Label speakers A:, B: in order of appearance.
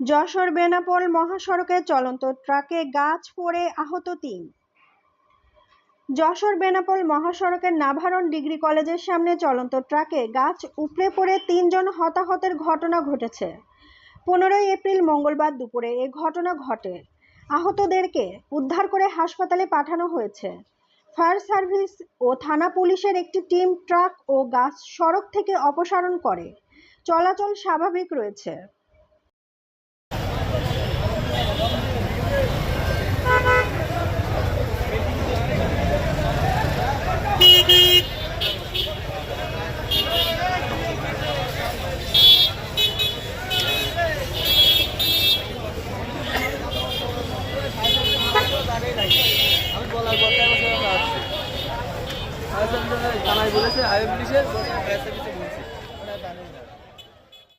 A: যশোর বেনাপোল মহাসড়কে চলন্ত ট্রাকে গাছ পড়ে আহত তিন। যশোর বেনাপোল মহাসড়কের নাভারণ ডিগ্রি কলেজের সামনে চলন্ত ট্রাকে গাছ উপড়ে পড়ে তিনজন হতাহতের ঘটনা ঘটেছে। পনেরোই এপ্রিল মঙ্গলবার দুপুরে এ ঘটনা ঘটে। আহতদেরকে উদ্ধার করে হাসপাতালে পাঠানো হয়েছে। ফায়ার সার্ভিস ও থানা পুলিশের একটি টিম ট্রাক ও গাছ সড়ক থেকে অপসারণ করে। চলাচল স্বাভাবিক রয়েছে। থানায় বলেছে আইএম পুলিশের বলছে।